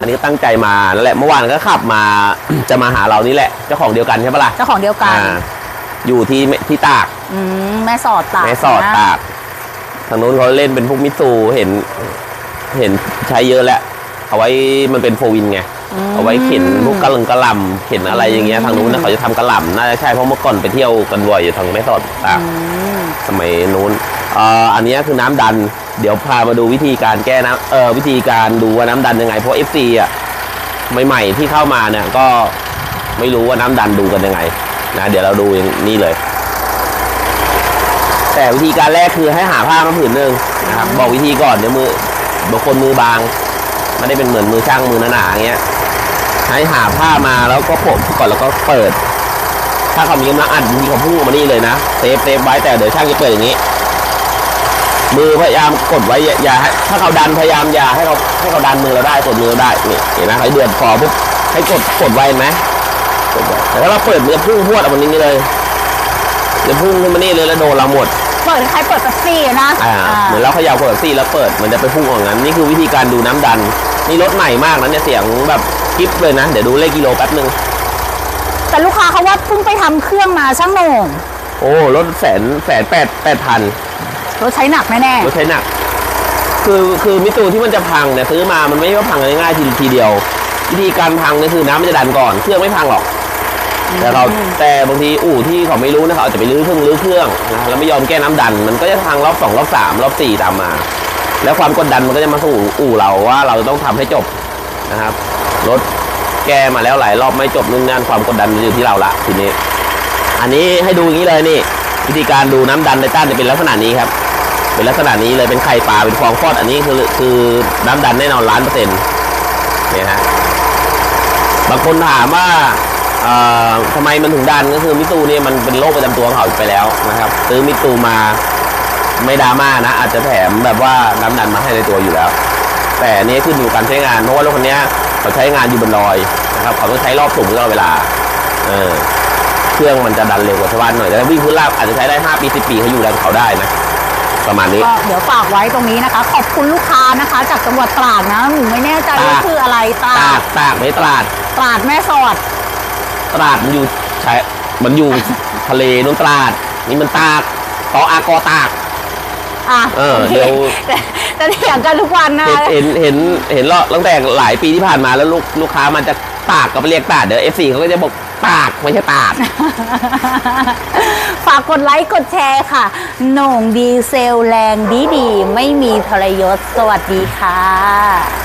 อันนี้ก็ตั้งใจมานั่นแหละเมื่อวานก็ขับมา จะมาหาเรานี่แหละเจ้าของเดียวกันใช่ปะล่ะเจ้าของเดียวกัน อ่าอยู่ที่ที่ตากอืมแม่สอดตากแม่สอดนะตากทางนู้นเขาเล่นเป็นพวกมิตซูเห็น เห็นใช้เยอะแล้วเอาไว้มันเป็นโฟวินไงม เอาไว้เข็นพวกกระหลงกระหลำเข็นอะไรอย่างเงี้ยทางนู้นนะเขาจะทำกระหลำน่าจะใช่เพราะเมื่อก่อนไปเที่ยวกันบ่อยอยู่ทางแม่สอดตากอืม สมัยนู้นเอ่ออันนี้คือน้ำดัน เดี๋ยวพามาดูวิธีการแก้น้ำเออวิธีการดูว่าน้ำดันยังไง เพราะ FC อะใหม่ๆที่เข้ามาเนี่ยก็ไม่รู้ว่าน้ำดันดูกันยังไงนะเดี๋ยวเราดูอย่างนี้เลย แต่วิธีการแรกคือให้หาผ้ามาผืนหนึ่งนะครับบอกวิธีก่อนเดี๋ยวมือบางคนมือบางไม่ได้เป็นเหมือนมือช่างมือหนาๆอย่างเงี้ยให้หาผ้ามาแล้วก็โปะก่อนแล้วก็เปิด ถ้าเขามีกำลังอัดบางทีเขาพุ่งมานี่เลยนะเซฟเซฟไว้แต่เดี๋ยวช่างจะเปิดอย่างนี้ มือพยายามกดไว้อย่าอย่าให้ถ้าเขาดันพยายามอย่าให้เขาให้เขาดันมือเราได้กดมือเราได้นี่เห็นไหมเขาเดือดพอปุ๊บให้กดกดไว้เห็นไหมกดไว้แต่ถ้าเราเปิดมันจะพุ่งพรวดออกมานี้เลยจะพุ่งขึ้นมานี่เลยแล้วโดนเราหมดเปิดคล้ายๆเปิดเป๊ปซี่นะอ่าอ่าเหมือนเราเขย่าเปิดซี่แล้วเปิดมันจะไปพุ่งออกงั้นนี่คือวิธีการดูน้ำดันนี่รถใหม่มากนะเนี่ยเสียงแบบคลิปเลยนะเดี๋ยวดูเลขกิโลแป๊บนึงแต่ลูกค้าเขาว่าเพิ่งไปทำเครื่องมาช่างโหน่งโอ้รถแสนแสนแปดแปดพัน รถใช้หนักแน่รถใช้หนัก คือคือมิตูที่มันจะพังเนี่ยซื้อมามันไม่ใช่ว่าพังง่ายๆทีทีเดียว วิธีการพังเนี่ยคือน้ำมันจะดันก่อนเครื่องไม่พังหรอกๆแต่เราแต่บางทีอู่ที่เขาไม่รู้นะเขาอาจจะไปรื้อเครื่องรื้อเครื่องนะแล้วไม่ยอมแก้น้ำดัน มันก็จะพังรอบสองรอบสามรอบสี่ตามมา แล้วความกดดันมันก็จะมาสู่อู่เราว่าเราต้องทำให้จบนะครับรถแก้มาแล้วหลายรอบไม่จบนู่นนั่นความกดดันมันอยู่ที่เราละทีนี้ อันนี้ให้ดูอย่างนี้เลยนี่ วิธีการดูน้ำดันในต้านจะเป็นลักษณะนี้ครับ เป็นลักษณะนี้เลยเป็นไข่ปลาเป็นฟองฟอดอันนี้คือคือน้ำดันแน่นอนล้านเปอร์เซ็นต์เนี่ยฮะบางคนถามว่าทำไมมันถึงดันก็คือมิตูเนี่ยมันเป็นโรคประจำตัวของเขาไปแล้วนะครับ ซื้อมิตูมาไม่ดราม่านะ อาจจะแถมแบบว่าน้ำดันมาให้ในตัวอยู่แล้ว แต่นี้ขึ้นอยู่การใช้งานเพราะว่ารถคันเนี้ยเขาใช้งานอยู่บนดอยนะครับเขาต้องใช้รอบสูงตลอดเวลาเออเครื่องมันจะดันเร็วกว่าชาวบ้านหน่อยแต่วิ่งพื้นราบอาจจะใช้ได้ 5 ปี 10 ปีเขาอยู่แรงเขาได้นะ ประมาณนี้ ก็เดี๋ยวฝากไว้ตรงนี้นะคะ ขอบคุณลูกค้านะคะ จากจังหวัดตราดนะหนูไม่แน่ใจว่าตราดคืออะไรตราตาดกตากไม่ตราดตราดแม่สอดตราดมันอยู่ใช้มันอยู่ ทะเลนู่นตราด นี่มันตากตออากอตาก อะเออโคเดี๋ยว แต่แต่เถียงกันทุกวันนะ เห็นเห็นเห็นเห็นแล้วตั้งแต่หลายปีที่ผ่านมาแล้วลูกลูกค้ามันจะตากก็ไปเรียกตาดเดี๋ยวเอฟซีเขาก็จะบอก ปากไม่ใช่ปาก ฝากกดไลค์กดแชร์ค่ะโหน่งดีเซลแรงดีดี ไม่มีทรยศ สวัสดีค่ะ